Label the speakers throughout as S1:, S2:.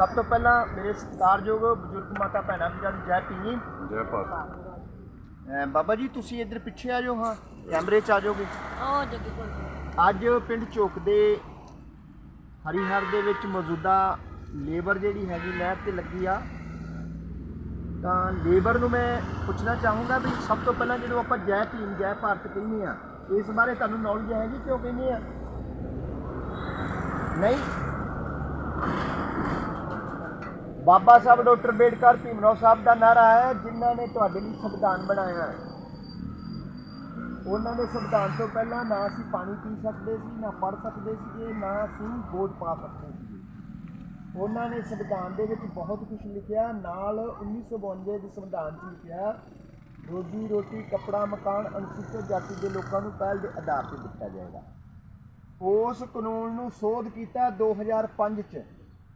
S1: ਸਭ ਤੋਂ ਪਹਿਲਾਂ ਮੇਰੇ ਸਤਿਕਾਰਯੋਗ ਬਜ਼ੁਰਗ ਮਾਤਾ ਭੈਣਾਂ ਵੀਰਾਂ ਨੂੰ ਜੈ ਭੀਮ।
S2: ਜੈ ਭਾਰਤ।
S1: ਬਾਬਾ ਜੀ ਤੁਸੀਂ ਇੱਧਰ ਪਿੱਛੇ ਆ ਜਾਓ ਹਾਂ। ਕੈਮਰੇ 'ਚ ਆ ਜਾਓਗੇ।
S3: ਉਹ ਜੱਗੀ ਕੋਲ।
S1: ਅੱਜ ਪਿੰਡ ਚੋਕ ਦੇ ਹਰੀਹਰ ਦੇ ਵਿੱਚ ਮੌਜੂਦਾ ਲੇਬਰ ਜਿਹੜੀ ਹੈਗੀ ਨਹਿਰ ਤੇ ਲੱਗੀ ਆ। ਤਾਂ ਲੇਬਰ ਨੂੰ ਮੈਂ ਪੁੱਛਣਾ ਚਾਹੂੰਗਾ ਵੀ ਸਭ ਤੋਂ ਪਹਿਲਾਂ ਜਦੋਂ ਆਪਾਂ ਜੈ ਭੀਮ ਜੈ ਭਾਰਤ ਕਹਿੰਦੇ ਆ ਇਸ ਬਾਰੇ ਤੁਹਾਨੂੰ ਨੌਲੇਜ ਹੈਗੀ ਕਿਉਂ ਕਹਿੰਦੇ ਆ? ਨਹੀਂ? ਬਾਬਾ ਸਾਹਿਬ, ਡਾਕਟਰ ਅੰਬੇਡਕਰ ਭੀਮਰਾਓ ਸਾਹਿਬ ਦਾ ਨਾਰਾ ਹੈ, ਜਿਨ੍ਹਾਂ ਨੇ ਤੁਹਾਡੇ ਲਈ ਸੰਵਿਧਾਨ ਬਣਾਇਆ ਹੈ। ਉਹਨਾਂ ਦੇ ਸੰਵਿਧਾਨ ਤੋਂ ਪਹਿਲਾਂ ਨਾ ਅਸੀਂ ਪਾਣੀ ਪੀ ਸਕਦੇ ਸੀ, ਨਾ ਪੜ ਸਕਦੇ ਸੀਗੇ, ਨਾ ਅਸੀਂ ਵੋਟ ਪਾ ਸਕਦੇ ਸੀ ਉਹਨਾਂ ਨੇ ਸੰਵਿਧਾਨ ਦੇ ਵਿੱਚ ਬਹੁਤ ਕੁਝ ਲਿਖਿਆ, ਨਾਲ 1952 ਦੇ ਸੰਵਿਧਾਨ 'ਚ ਲਿਖਿਆ, ਰੋਜੀ ਰੋਟੀ, ਕੱਪੜਾ, ਮਕਾਨ ਅਨੁਸੂਚਿਤ ਜਾਤੀ ਦੇ ਲੋਕਾਂ ਨੂੰ ਪਹਿਲ ਦੇ ਆਧਾਰ ਤੇ ਦਿੱਤਾ ਜਾਏਗਾ। ਉਸ ਕਾਨੂੰਨ ਨੂੰ ਸੋਧ ਕੀਤਾ 2005 ਚ।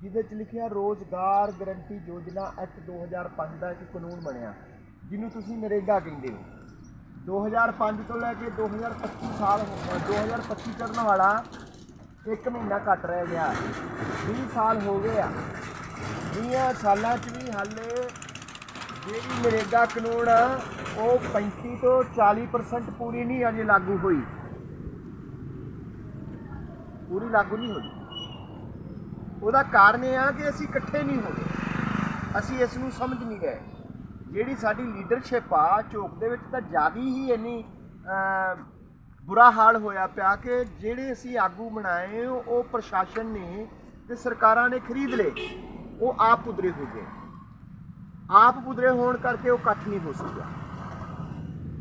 S1: ਜਿਹਦੇ ਚ ਲਿਖਿਆ ਰੋਜ਼ਗਾਰ ਗਰੰਟੀ ਯੋਜਨਾ ਐਕਟ 2005 ਦਾ ਇੱਕ ਕਾਨੂੰਨ ਬਣਿਆ, ਜਿਹਨੂੰ ਤੁਸੀਂ ਨਰੇਗਾ ਕਹਿੰਦੇ ਹੋ। 2005 ਤੋਂ ਲੈ ਕੇ 2025 ਸਾਲ ਹੋ ਗਏ 2025 ਚੜਨ ਵਾਲਾ ਇੱਕ ਮਹੀਨਾ ਘੱਟ ਰਹਿ ਗਿਆ 20 ਸਾਲ ਹੋ ਗਏ ਆ। 20 ਸਾਲਾਂ ਚ ਵੀ ਹਾਲੇ ਜਿਹੜੀ ਨਰੇਗਾ ਕਾਨੂੰਨ ਉਹ 35 ਤੋਂ 40% ਪੂਰੀ ਨਹੀਂ ਅਜੇ ਲਾਗੂ ਹੋਈ। ਪੂਰੀ ਲਾਗੂ ਨਹੀਂ ਹੋਈ। ਉਹਦਾ ਕਾਰਨ ਇਹ ਆ ਕਿ ਅਸੀਂ ਇਕੱਠੇ ਨਹੀਂ ਹੋਏ। ਅਸੀਂ ਇਸ ਨੂੰ ਸਮਝ ਨਹੀਂ ਗਏ। ਜਿਹੜੀ ਸਾਡੀ ਲੀਡਰਸ਼ਿਪ ਆ, ਝੋਕ ਦੇ ਵਿੱਚ ਤਾਂ ਜ਼ਿਆਦਾ ਹੀ ਇੰਨੀ ਬੁਰਾ ਹਾਲ ਹੋਇਆ ਪਿਆ ਕਿ ਜਿਹੜੇ ਅਸੀਂ ਆਗੂ ਬਣਾਏ, ਉਹ ਪ੍ਰਸ਼ਾਸਨ ਨੇ ਤੇ ਸਰਕਾਰਾਂ ਨੇ ਖਰੀਦ ਲਏ। ਉਹ ਆਪ ਪੁਦਰੇ ਹੋ ਗਏ। ਆਪ ਪੁਦਰੇ ਹੋਣ ਕਰਕੇ ਉਹ ਇਕੱਠ ਨਹੀਂ ਹੋ ਸਕਿਆ।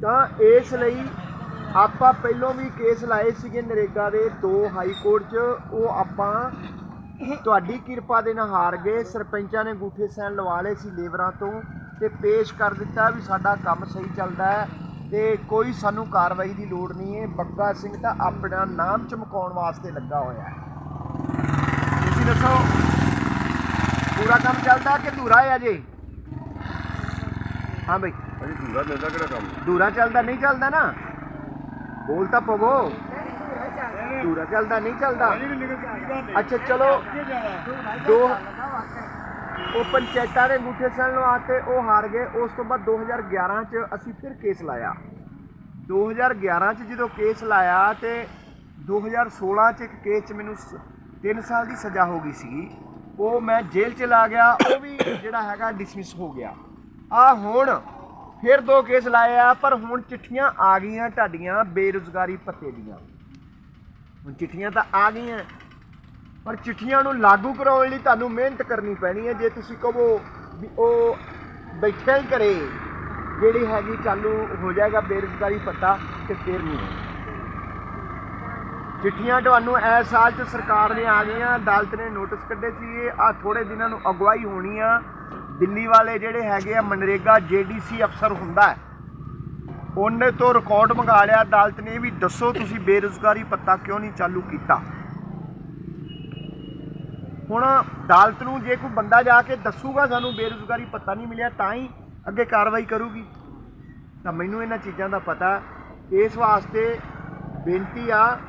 S1: ਤਾਂ ਇਸ ਲਈ ਆਪਾਂ ਪਹਿਲੋਂ ਵੀ ਕੇਸ ਲਾਏ ਸੀਗੇ ਨਰੇਗਾ ਦੇ ਦੋ ਹਾਈ ਕੋਰਟ 'ਚ। ਉਹ ਆਪਾਂ ਤੁਹਾਡੀ ਕਿਰਪਾ ਦੇ ਨਾਲ ਹਾਰ ਗਏ। ਸਰਪੰਚਾਂ ਨੇ ਗੂਠੇ ਸੈਨ ਲਵਾ ਲਏ ਸੀ ਲੇਬਰਾਂ ਤੋਂ ਤੇ ਪੇਸ਼ ਕਰ ਦਿੱਤਾ ਵੀ ਸਾਡਾ ਕੰਮ ਸਹੀ ਚੱਲਦਾ ਹੈ ਤੇ ਕੋਈ ਸਾਨੂੰ ਕਾਰਵਾਈ ਦੀ ਲੋੜ ਨਹੀਂ ਹੈ। ਬੱਗਾ ਸਿੰਘ ਤਾਂ ਆਪਣਾ ਨਾਮ ਚਮਕਾਉਣ ਵਾਸਤੇ ਲੱਗਾ ਹੋਇਆ ਹੈ। ਤੁਸੀਂ ਦੱਸੋ ਪੂਰਾ ਕੰਮ ਚੱਲਦਾ ਕਿ ਧੂਰਾ ਹੈ ਅਜੇ? ਹਾਂ ਬਈ।
S2: ਅਜੀ ਧੂਰਾ ਮਿਲਦਾ ਕਿਹੜਾ ਕੰਮ?
S1: ਧੂਰਾ ਚੱਲਦਾ ਨਹੀਂ ਚੱਲਦਾ ਨਾ? ਬੋਲ ਤਾਂ ਪਵੋ। ਧੂਰਾ ਚੱਲਦਾ ਨਹੀਂ ਚੱਲਦਾ? ਅੱਛਾ ਚਲੋ। ਦੋ ਉਹ ਪੰਚਾਇਤਾਂ ਦੇ ਅੰਗੂਠੇ ਸਣ ਲਵਾ ਕੇ ਉਹ ਹਾਰ ਗਏ। ਉਸ ਤੋਂ ਬਾਅਦ 2011 ਚ ਅਸੀਂ ਫਿਰ ਕੇਸ ਲਾਇਆ। 2011 ਚ ਜਦੋਂ ਕੇਸ ਲਾਇਆ ਤੇ 2016 ਚ ਇੱਕ ਕੇਸ ਚ ਮੈਨੂੰ 3 ਸਾਲ ਦੀ ਸਜ਼ਾ ਹੋ ਗਈ ਸੀਗੀ। ਉਹ ਮੈਂ ਜੇਲ੍ਹ ਚ ਲਾ ਗਿਆ। ਉਹ ਵੀ ਜਿਹੜਾ ਹੈਗਾ ਡਿਸਮਿਸ ਹੋ ਗਿਆ। ਆ ਹੁਣ ਫਿਰ ਦੋ ਕੇਸ ਲਾਏ ਆ ਪਰ ਹੁਣ ਚਿੱਠੀਆਂ ਆ ਗਈਆਂ ਢਾਡੀਆਂ ਬੇਰੁਜ਼ਗਾਰੀ ਭੱਤੇ ਦੀਆਂ। ਹੁਣ ਚਿੱਠੀਆਂ ਤਾਂ ਆ ਗਈਆਂ। ਪਰ ਚਿੱਠੀਆਂ ਨੂੰ ਲਾਗੂ ਕਰਾਉਣ ਲਈ ਤੁਹਾਨੂੰ ਮਿਹਨਤ ਕਰਨੀ ਪੈਣੀ ਹੈ। ਜੇ ਤੁਸੀਂ ਕਹੋ ਵੀ ਉਹ ਬੈਠਿਆ ਹੀ ਕਰੇ, ਜਿਹੜੀ ਹੈਗੀ ਚਾਲੂ ਹੋ ਜਾਏਗਾ ਬੇਰੁਜ਼ਗਾਰੀ ਭੱਤਾ ਤੇ ਫਿਰ ਨਹੀਂ। ਚਿੱਠੀਆਂ ਤੁਹਾਨੂੰ ਇਸ ਸਾਲ ਚ ਸਰਕਾਰ ਨੇ ਆ ਗਈਆਂ। ਅਦਾਲਤ ਨੇ ਨੋਟਿਸ ਕੱਢੇ ਸੀ ਆ ਥੋੜੇ ਦਿਨਾਂ ਨੂੰ ਅਗਵਾਈ ਹੋਣੀ ਆ। ਦਿੱਲੀ ਵਾਲੇ ਜਿਹੜੇ ਹੈਗੇ ਆ ਮਨਰੇਗਾ ਜੀਡੀਸੀ ਅਫਸਰ ਹੁੰਦਾ ਹੈ ਉਹਨੇ ਤੋਂ ਰਿਕਾਰਡ ਮੰਗਾ ਲਿਆ। ਅਦਾਲਤ ਨੇ ਵੀ ਦੱਸੋ ਤੁਸੀਂ ਬੇਰੁਜ਼ਗਾਰੀ ਪੱਤਾ ਕਿਉਂ ਨਹੀਂ ਚਾਲੂ ਕੀਤਾ? ਹੁਣ ਅਦਾਲਤ ਨੂੰ ਜੇ ਕੋਈ ਬੰਦਾ ਜਾ ਕੇ ਦੱਸੂਗਾ ਸਾਨੂੰ ਬੇਰੁਜ਼ਗਾਰੀ ਪੱਤਾ ਨਹੀਂ ਮਿਲਿਆ, ਤਾਂ ਹੀ ਅੱਗੇ ਕਾਰਵਾਈ ਕਰੂਗੀ। ਤਾਂ ਮੈਨੂੰ ਇਹਨਾਂ ਚੀਜ਼ਾਂ ਦਾ ਪਤਾ। ਇਸ ਵਾਸਤੇ ਬੇਨਤੀ ਆ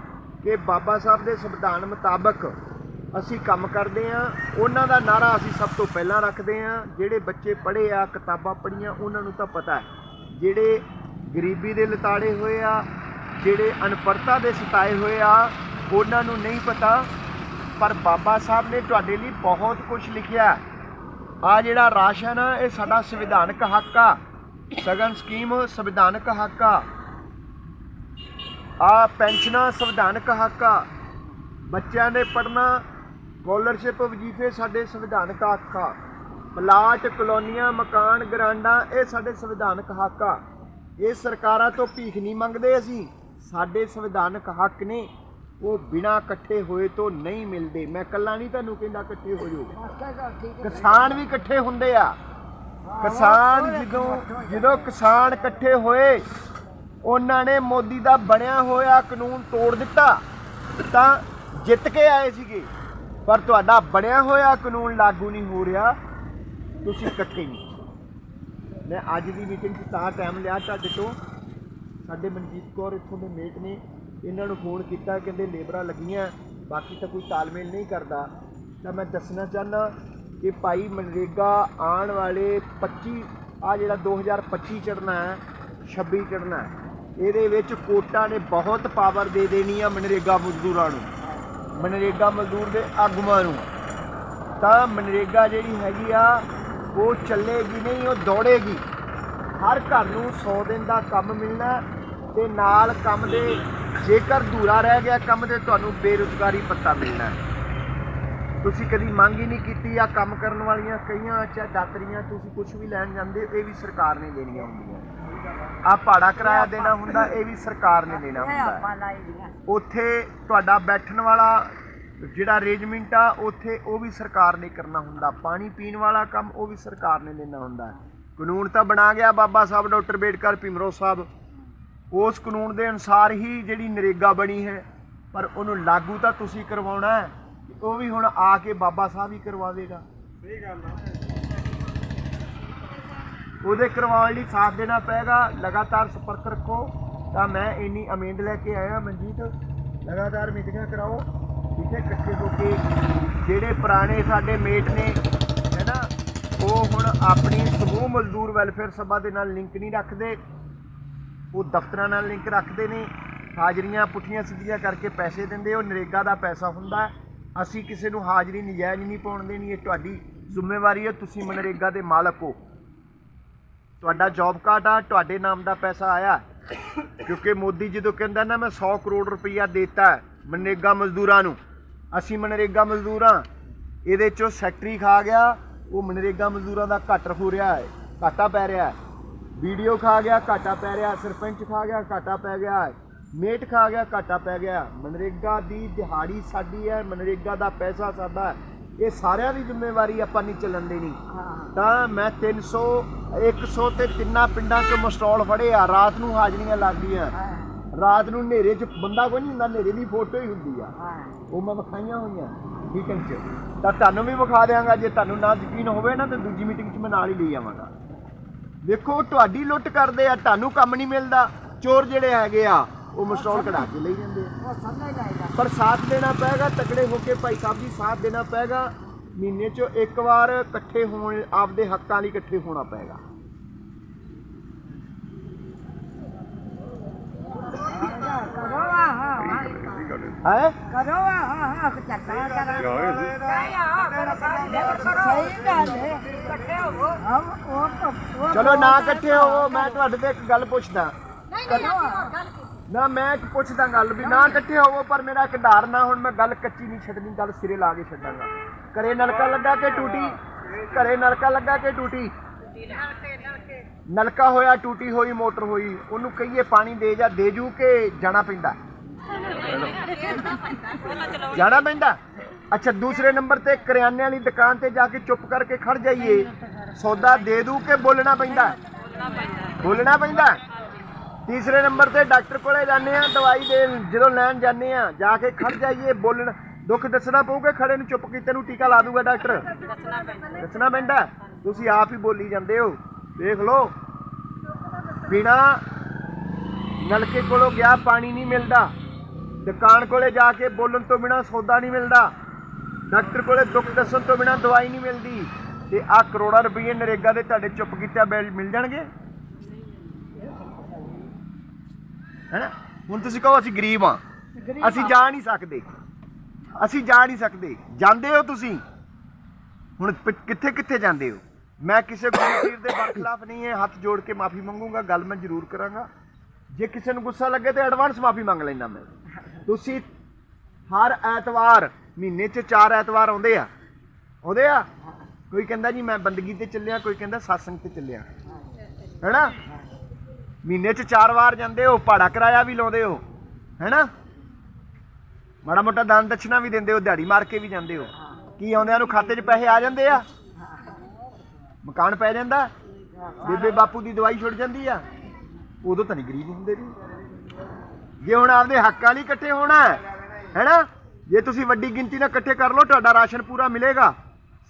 S1: ਕਿ ਬਾਬਾ ਸਾਹਿਬ ਦੇ ਸੰਵਿਧਾਨ ਮੁਤਾਬਕ ਅਸੀਂ ਕੰਮ ਕਰਦੇ ਆ ਉਹਨਾਂ ਦਾ ਨਾਰਾ ਅਸੀਂ ਸਭ ਤੋਂ ਪਹਿਲਾਂ ਰੱਖਦੇ ਆ ਜਿਹੜੇ ਬੱਚੇ ਪੜ੍ਹੇ ਆ, ਕਿਤਾਬਾਂ ਪੜ੍ਹੀਆਂ, ਉਹਨਾਂ ਨੂੰ ਤਾਂ ਪਤਾ ਹੈ। ਜਿਹੜੇ ਗਰੀਬੀ ਦੇ ਲਤਾੜੇ ਹੋਏ ਆ, ਜਿਹੜੇ ਅਨਪੜਤਾ ਦੇ ਸਤਾਏ ਹੋਏ ਆ, ਉਹਨਾਂ ਨੂੰ ਨਹੀਂ ਪਤਾ। ਪਰ ਬਾਬਾ ਸਾਹਿਬ ਨੇ ਤੁਹਾਡੇ ਲਈ ਬਹੁਤ ਕੁਝ ਲਿਖਿਆ। ਆ ਜਿਹੜਾ ਰਾਸ਼ਨ ਆ ਇਹ ਸਾਡਾ ਸੰਵਿਧਾਨਕ ਹੱਕ ਆ। ਸਗਨ ਸਕੀਮ ਸੰਵਿਧਾਨਕ ਹੱਕ ਆ। ਆ ਪੈਨਸ਼ਨਾਂ ਸੰਵਿਧਾਨਕ ਹੱਕ ਆ। ਬੱਚਿਆਂ ਨੇ ਪੜਨਾ ਸਕਾਲਰਸ਼ਿਪ ਵਜੀਫੇ ਸਾਡੇ ਸੰਵਿਧਾਨਕ ਹੱਕ ਆ। ਪਲਾਟ, ਕਲੋਨੀਆਂ, ਮਕਾਨ, ਗਰਾਂਡਾਂ, ਇਹ ਸਾਡੇ ਸੰਵਿਧਾਨਕ ਹੱਕ ਆ। ਇਹ ਸਰਕਾਰਾਂ ਤੋਂ ਭੀਖ ਨਹੀਂ ਮੰਗਦੇ ਅਸੀਂ। ਸਾਡੇ ਸੰਵਿਧਾਨਕ ਹੱਕ ਨੇ ਉਹ ਬਿਨਾ ਇਕੱਠੇ ਹੋਏ ਤੋਂ ਨਹੀਂ ਮਿਲਦੇ। ਮੈਂ ਕੱਲਾ ਨਹੀਂ ਤੁਹਾਨੂੰ ਕਹਿੰਦਾ ਇਕੱਠੇ ਹੋ ਜਾਓ। ਕਿਸਾਨ ਵੀ ਇਕੱਠੇ ਹੁੰਦੇ ਆ। ਕਿਸਾਨ ਜਦੋਂ ਜਦੋਂ ਕਿਸਾਨ ਇਕੱਠੇ ਹੋਏ, ਉਹਨਾਂ ਨੇ ਮੋਦੀ ਦਾ ਬਣਿਆ ਹੋਇਆ ਕਾਨੂੰਨ ਤੋੜ ਦਿੱਤਾ। ਤਾਂ ਜਿੱਤ ਕੇ ਆਏ ਸੀਗੇ। ਪਰ ਤੁਹਾਡਾ ਬਣਿਆ ਹੋਇਆ ਕਾਨੂੰਨ ਲਾਗੂ ਨਹੀਂ ਹੋ ਰਿਹਾ। ਤੁਸੀਂ ਇਕੱਠੇ ਨਹੀਂ। ਮੈਂ ਅੱਜ ਦੀ ਮੀਟਿੰਗ 'ਚ ਤਾਂ ਟਾਈਮ ਲਿਆ ਤੁਹਾਡੇ ਤੋਂ। ਸਾਡੇ ਮਨਜੀਤ ਕੌਰ ਇੱਥੋਂ ਦੇ ਮੇਟ ਨੇ, ਇਹਨਾਂ ਨੂੰ ਫੋਨ ਕੀਤਾ, ਕਹਿੰਦੇ ਲੇਬਰਾਂ ਲੱਗੀਆਂ, ਬਾਕੀ ਤਾਂ ਕੋਈ ਤਾਲਮੇਲ ਨਹੀਂ ਕਰਦਾ। ਤਾਂ ਮੈਂ ਦੱਸਣਾ ਚਾਹੁੰਦਾ ਕਿ ਭਾਈ ਮਨਰੇਗਾ ਆਉਣ ਵਾਲੇ 25 ਆ ਜਿਹੜਾ 2025 ਚੜਨਾ ਹੈ 26 ਚੜਨਾ ਹੈ, ਇਹਦੇ ਵਿੱਚ ਕੋਟਾਂ ਨੇ ਬਹੁਤ ਪਾਵਰ ਦੇ ਦੇਣੀ ਆ ਮਨਰੇਗਾ ਮਜ਼ਦੂਰਾਂ ਨੂੰ। ਮਨਰੇਗਾ ਮਜ਼ਦੂਰ ਦੇ ਆਗੂਆਂ ਨੂੰ। ਤਾਂ ਮਨਰੇਗਾ ਜਿਹੜੀ ਹੈਗੀ ਆ ਉਹ ਚੱਲੇਗੀ ਨਹੀਂ ਉਹ ਦੌੜੇਗੀ। ਹਰ ਘਰ ਨੂੰ 100 ਦਿਨ ਦਾ ਕੰਮ ਮਿਲਣਾ ਤੇ ਨਾਲ ਕੰਮ ਦੇ ਜੇਕਰ ਧੂਰਾ ਰਹਿ ਗਿਆ ਕੰਮ ਤੇ ਤੁਹਾਨੂੰ ਬੇਰੁਜ਼ਗਾਰੀ ਪੱਤਾ ਮਿਲਣਾ। ਤੁਸੀਂ ਕਦੀ ਮੰਗ ਹੀ ਨਹੀਂ ਕੀਤੀ ਆ ਕੰਮ ਕਰਨ ਵਾਲੀਆਂ ਕਈਆਂ ਚਾਹੇ ਦਾਤਰੀਆਂ ਤੁਸੀਂ ਕੁਝ ਵੀ ਲੈਣ ਜਾਂਦੇ ਇਹ ਵੀ ਸਰਕਾਰ ਨੇ ਦੇਣੀਆਂ ਹੁੰਦੀਆਂ। ਆ ਭਾੜਾ ਕਿਰਾਇਆ ਦੇਣਾ ਹੁੰਦਾ ਇਹ ਵੀ ਸਰਕਾਰ ਨੇ ਦੇਣਾ ਹੁੰਦਾ ਉੱਥੇ ਤੁਹਾਡਾ ਬੈਠਣ ਵਾਲਾ ਜਿਹੜਾ ਅਰੇਂਜਮੈਂਟ ਆ ਉੱਥੇ ਉਹ ਵੀ ਸਰਕਾਰ ਨੇ ਕਰਨਾ ਹੁੰਦਾ। ਪਾਣੀ ਪੀਣ ਵਾਲਾ ਕੰਮ ਉਹ ਵੀ ਸਰਕਾਰ ਨੇ ਦੇਣਾ ਹੁੰਦਾ। ਕਾਨੂੰਨ ਤਾਂ ਬਣਾ ਗਿਆ ਬਾਬਾ ਸਾਹਿਬ ਡਾਕਟਰ ਬੇਡਕਰ ਭੀਮਰੋ ਸਾਹਿਬ। ਉਸ ਕਾਨੂੰਨ ਦੇ ਅਨੁਸਾਰ ਹੀ ਜਿਹੜੀ ਨਰੇਗਾ ਬਣੀ ਹੈ ਪਰ ਉਹਨੂੰ ਲਾਗੂ ਤਾਂ ਤੁਸੀਂ ਕਰਵਾਉਣਾ ਹੈ ਉਹ ਵੀ ਹੁਣ ਆ ਕੇ ਬਾਬਾ ਸਾਹਿਬ ਹੀ ਕਰਵਾ ਦੇਗਾ ਸਹੀ ਗੱਲ ਉਹਦੇ ਕਰਵਾਉਣ ਲਈ ਸਾਥ ਦੇਣਾ ਪਏਗਾ। ਲਗਾਤਾਰ ਸੰਪਰਕ ਰੱਖੋ। ਤਾਂ ਮੈਂ ਇੰਨੀ ਉਮੀਦ ਲੈ ਕੇ ਆਇਆ ਮਨਜੀਤ। ਲਗਾਤਾਰ ਮੀਟਿੰਗਾਂ ਕਰਾਓ। ਠੀਕ ਹੈ ਇਕੱਠੇ ਹੋ ਕੇ ਜਿਹੜੇ ਪੁਰਾਣੇ ਸਾਡੇ ਮੇਟ ਨੇ ਹੈ ਨਾ ਉਹ ਹੁਣ ਆਪਣੀ ਸਮੂਹ ਮਜ਼ਦੂਰ ਵੈਲਫੇਅਰ ਸਭਾ ਦੇ ਨਾਲ ਲਿੰਕ ਨਹੀਂ ਰੱਖਦੇ। ਉਹ ਦਫ਼ਤਰਾਂ ਨਾਲ ਲਿੰਕ ਰੱਖਦੇ ਨੇ, ਹਾਜ਼ਰੀਆਂ ਪੁੱਠੀਆਂ ਸਿੱਧੀਆਂ ਕਰਕੇ ਪੈਸੇ ਦਿੰਦੇ, ਉਹ ਨਰੇਗਾ ਦਾ ਪੈਸਾ ਹੁੰਦਾ। ਅਸੀਂ ਕਿਸੇ ਨੂੰ ਹਾਜ਼ਰੀ ਨਜਾਇਜ਼ ਨਹੀਂ ਪਾਉਣ ਦੇਣੀ, ਇਹ ਤੁਹਾਡੀ ਜ਼ਿੰਮੇਵਾਰੀ ਹੈ, ਤੁਸੀਂ ਮਨਰੇਗਾ ਦੇ ਮਾਲਕ ਹੋ। ਤੁਹਾਡਾ ਜੌਬ ਕਾਰਡ ਆ, ਤੁਹਾਡੇ ਨਾਮ ਦਾ ਪੈਸਾ ਆਇਆ। ਕਿਉਂਕਿ ਮੋਦੀ ਜਦੋਂ ਕਹਿੰਦਾ ਨਾ, ਮੈਂ 100 ਕਰੋੜ ਰੁਪਈਆ ਦੇਤਾ। ਮਨਰੇਗਾ ਮਜ਼ਦੂਰਾਂ ਨੂੰ। ਅਸੀਂ ਮਨਰੇਗਾ ਮਜ਼ਦੂਰਾਂ ਇਹਦੇ ਚੋਂ ਸੈਕਟਰੀ ਖਾ ਗਿਆ, ਉਹ ਮਨਰੇਗਾ ਮਜ਼ਦੂਰਾਂ ਦਾ ਘੱਟ ਹੋ ਰਿਹਾ ਹੈ, ਘਾਟਾ ਪੈ ਰਿਹਾ ਹੈ। ਵੀਡੀਓ ਖਾ ਗਿਆ, ਘਾਟਾ ਪੈ ਰਿਹਾ ਸਰਪੰਚ ਖਾ ਗਿਆ, ਘਾਟਾ ਪੈ ਗਿਆ ਮੇਟ ਖਾ ਗਿਆ, ਘਾਟਾ ਪੈ ਗਿਆ ਮਨਰੇਗਾ ਦੀ ਦਿਹਾੜੀ ਸਾਡੀ ਹੈ, ਮਨਰੇਗਾ ਦਾ ਪੈਸਾ ਸਾਡਾ ਹੈ। ਇਹ ਸਾਰਿਆਂ ਦੀ ਜ਼ਿੰਮੇਵਾਰੀ ਆਪਾਂ ਨਹੀਂ ਚੱਲਣ ਦੇਣੀ। ਤਾਂ ਮੈਂ 300 100 ਤੇ ਤਿੰਨਾਂ ਪਿੰਡਾਂ 'ਚ ਮਸਟਾਲ ਫੜੇ ਆ। ਰਾਤ ਨੂੰ ਹਾਜ਼ਰੀਆਂ ਲੱਗਦੀਆਂ।
S3: ਹਾਂ
S1: ਰਾਤ ਨੂੰ ਹਨੇਰੇ 'ਚ ਬੰਦਾ ਕੋਈ ਨਹੀਂ ਹੁੰਦਾ ਹਨੇਰੇ ਦੀ ਫੋਟੋ ਹੀ ਹੁੰਦੀ ਆ। ਉਹ ਮੈਂ ਵਿਖਾਈਆਂ ਹੋਈਆਂ ਮੀਟਿੰਗ 'ਚ। ਤਾਂ ਤੁਹਾਨੂੰ ਵੀ ਵਿਖਾ ਦਿਆਂਗਾ ਜੇ ਤੁਹਾਨੂੰ ਨਾ ਯਕੀਨ ਹੋਵੇ ਨਾ ਤੇ ਦੂਜੀ ਮੀਟਿੰਗ 'ਚ ਮੈਂ ਨਾਲ ਹੀ ਲਈ ਆਵਾਂਗਾ। ਦੇਖੋ ਤੁਹਾਡੀ ਲੁੱਟ ਕਰਦੇ ਆ ਤੁਹਾਨੂੰ ਕੰਮ ਨਹੀਂ ਮਿਲਦਾ। ਚੋਰ ਜਿਹੜੇ ਹੈਗੇ ਆ ਉਹ ਮਸਟਾਲ ਕਢਾ ਕੇ ਲਈ ਜਾਂਦੇ ਆ। ਪਰ ਸਾਥ ਦੇਣਾ ਪਏਗਾ ਤਕੜੇ ਹੋ ਕੇ ਭਾਈ ਸਾਹਿਬ ਜੀ ਸਾਥ ਦੇਣਾ ਪਏਗਾ। ਮਹੀਨੇ 'ਚ ਇੱਕ ਵਾਰ ਇਕੱਠੇ ਹੋਣ ਆਪਦੇ ਹੱਕਾਂ ਲਈ ਇਕੱਠੇ ਹੋਣਾ ਪਏਗਾ।
S3: ਕਰੋ ਆ ਹਾਂ? ਹਾਂ
S2: ਠੀਕ ਗੱਲ ਹੈ
S1: ਹੈ
S3: ਕਰੋ ਆ ਹਾਂ ਹਾਂ ਚੱਕਾ ਕਰਾ
S2: ਯਾਰ
S3: ਸਹੀ ਗੱਲ ਹੈ ਇਕੱਠੇ ਹੋਵੋ ਹਮ ਉਹ ਤਾਂ ਉਹ
S1: ਚਲੋ ਨਾ ਇਕੱਠੇ ਹੋਵੋ ਮੈਂ ਤੁਹਾਡੇ ਤੋਂ ਇੱਕ ਗੱਲ ਪੁੱਛਦਾ ਨਾ ਮੈਂ ਇੱਕ ਪੁੱਛਦਾ ਗੱਲ ਵੀ ਨਾ ਇਕੱਠੇ ਹੋਵੋ ਪਰ ਮੇਰਾ ਇੱਕ ਡਰ ਨਾ ਹੁਣ ਮੈਂ ਗੱਲ ਕੱਚੀ ਨਹੀਂ ਛੱਡਣੀ ਗੱਲ ਸਿਰੇ ਲਾ ਕੇ ਛੱਡਾਂਗਾ। ਘਰੇ ਨਲਕਾ ਲੱਗਾ ਕਿ ਟੂਟੀ? ਘਰੇ ਨਲਕਾ ਲੱਗਾ ਕਿ ਟੂਟੀ? ਨਲਕਾ ਹੋਇਆ, ਟੂਟੀ ਹੋਈ, ਮੋਟਰ ਹੋਈ, ਉਹਨੂੰ ਕਹੀਏ ਪਾਣੀ ਦੇ ਜਾ ਦੇ ਜੂ ਕੇ ਜਾਣਾ ਪੈਂਦਾ? ਜਾਣਾ ਪੈਂਦਾ? ਅੱਛਾ, ਦੂਸਰੇ ਨੰਬਰ ਤੇ ਕਰਿਆਨੇ ਵਾਲੀ ਦੁਕਾਨ ਤੇ ਜਾ ਕੇ ਚੁੱਪ ਕਰਕੇ ਖੜ ਜਾਈਏ। ਸੌਦਾ ਦੇ ਦੂ ਕੇ ਬੋਲਣਾ ਪੈਂਦਾ? ਬੋਲਣਾ ਪੈਂਦਾ? ਤੀਸਰੇ ਨੰਬਰ ਤੇ ਡਾਕਟਰ ਕੋਲੇ ਜਾਂਦੇ ਆ ਦਵਾਈ ਦੇਣ ਜਦੋਂ ਲੈਣ ਜਾਂਦੇ ਆ ਜਾ ਕੇ ਖੜ ਜਾਈਏ, ਬੋਲਣ। ਦੁੱਖ ਦੱਸਣਾ ਪਊਗਾ, ਖੜੇ ਨੂੰ ਚੁੱਪ ਕੀਤੇ ਨੂੰ ਟੀਕਾ ਲਾ ਦੂਗਾ ਡਾਕਟਰ? ਦੱਸਣਾ ਪੈਂਦਾ। ਤੁਸੀਂ ਆਪ ਹੀ ਬੋਲੀ ਜਾਂਦੇ ਹੋ। ਦੇਖ ਲਓ। ਬਿਨਾ ਨਲਕੇ ਕੋਲੋਂ ਗਿਆ ਪਾਣੀ ਨਹੀਂ ਮਿਲਦਾ। ਦੁਕਾਨ ਕੋਲੇ ਜਾ ਕੇ ਬੋਲਣ ਤੋਂ ਬਿਨਾ ਸੌਦਾ ਨਹੀਂ ਮਿਲਦਾ। ਡਾਕਟਰ ਕੋਲੇ ਦੁੱਖ ਦੱਸਣ ਤੋਂ ਬਿਨਾ ਦਵਾਈ ਨਹੀਂ ਮਿਲਦੀ। ਤੇ ਆ ਕਰੋੜਾਂ ਰੁਪਏ ਨਰੇਗਾ ਦੇ ਤੁਹਾਡੇ ਚੁੱਪ ਕੀਤੇ ਬਿੱਲ ਮਿਲ ਜਾਣਗੇ? ਹੈਨਾ? ਹੁਣ ਤੁਸੀਂ ਕਹੋ ਅਸੀਂ ਗਰੀਬ ਆ ਅਸੀਂ ਜਾ ਨਹੀਂ ਸਕਦੇ। ਅਸੀਂ ਜਾ ਨਹੀਂ ਸਕਦੇ। ਜਾਂਦੇ ਹੋ ਤੁਸੀਂ? ਹੁਣ ਕਿੱਥੇ ਕਿੱਥੇ ਜਾਂਦੇ ਹੋ? ਮੈਂ ਕਿਸੇ ਗੁਰੂ ਪੀਰ ਦੇ ਬਰਖਲਾਫ ਨਹੀਂ ਹੈ, ਹੱਥ ਜੋੜ ਕੇ ਮਾਫੀ ਮੰਗੂੰਗਾ, ਗੱਲ ਮੈਂ ਜ਼ਰੂਰ ਕਰਾਂਗਾ। ਜੇ ਕਿਸੇ ਨੂੰ ਗੁੱਸਾ ਲੱਗੇ ਤੇ ਐਡਵਾਂਸ ਮਾਫੀ ਮੰਗ ਲੈਣਾ ਮੈਂ। ਤੁਸੀਂ ਹਰ ਐਤਵਾਰ, ਮਹੀਨੇ 'ਚ ਚਾਰ ਐਤਵਾਰ ਆਉਂਦੇ ਆ। ਆਉਂਦੇ ਆ? ਕੋਈ ਕਹਿੰਦਾ ਜੀ ਮੈਂ ਬੰਦਗੀ ਤੇ ਚੱਲਿਆ, ਕੋਈ ਕਹਿੰਦਾ satsang ਤੇ ਚੱਲਿਆ। ਹੈਨਾ? ਮਹੀਨੇ 'ਚ ਚਾਰ ਵਾਰ ਜਾਂਦੇ ਹੋ ਪਹਾੜਾ ਕਿਰਾਇਆ ਵੀ ਲਾਉਂਦੇ ਹੋ। ਹੈਨਾ? ਮਾੜਾ ਮੋਟਾ ਦਾਨ ਦਛਣਾ ਵੀ ਦਿੰਦੇ ਹੋ, ਦਿਹਾੜੀ ਮਾਰ ਕੇ ਵੀ ਜਾਂਦੇ ਹੋ। ਕੀ ਆਉਂਦਿਆਂ ਨੂੰ ਖਾਤੇ 'ਚ ਪੈਸੇ ਆ ਜਾਂਦੇ ਆ? ਮਕਾਨ ਪੈ ਜਾਂਦਾ ਬੇਬੇ ਬਾਪੂ ਦੀ ਦਵਾਈ ਛੁੱਟ ਜਾਂਦੀ ਆ। ਉਦੋਂ ਤਾਂ ਨਹੀਂ ਗਰੀਬ ਹੁੰਦੇ ਜੀ ਜੇ ਹੁਣ ਆਪਦੇ ਹੱਕਾਂ ਲਈ ਇਕੱਠੇ ਹੋਣਾ ਹੈ ਹੈਨਾ? ਜੇ ਤੁਸੀਂ ਵੱਡੀ ਗਿਣਤੀ ਨਾਲ ਇਕੱਠੇ ਕਰ ਲਓ ਤੁਹਾਡਾ ਰਾਸ਼ਨ ਪੂਰਾ ਮਿਲੇਗਾ।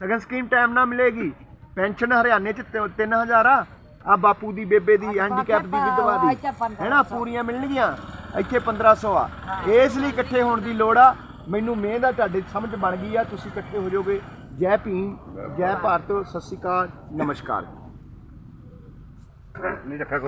S1: ਸਗਨ ਸਕੀਮ ਟਾਈਮ ਨਾਲ ਮਿਲੇਗੀ। ਪੈਨਸ਼ਨ ਹਰਿਆਣੇ ਚ 3000 ਆ। ਆ ਬਾਪੂ ਦੀ ਬੇਬੇ ਦੀ ਹੈਂਡੀਕੈਪ ਦੀ ਵਿਧਵਾ ਦੀ।
S3: ਇੱਥੇ 1500
S1: ਹੈਨਾ? ਪੂਰੀਆਂ ਮਿਲਣਗੀਆਂ। ਇੱਥੇ 1500 ਆ। ਇਸ ਲਈ ਇਕੱਠੇ ਹੋਣ ਦੀ ਲੋੜ ਆ। ਮੈਨੂੰ ਮਿਹਨਤ ਤੁਹਾਡੇ ਸਮਝ ਬਣ ਗਈ ਆ। ਤੁਸੀਂ ਇਕੱਠੇ ਹੋ ਜਾਓਗੇ। ਜੈ ਭੀਮ ਜੈ ਭਾਰਤ ਸਤਿ ਸ਼੍ਰੀ ਅਕਾਲ ਨਮਸਕਾਰ।
S2: ਨਹੀਂ ਰੱਖਿਆ ਕਰੋ।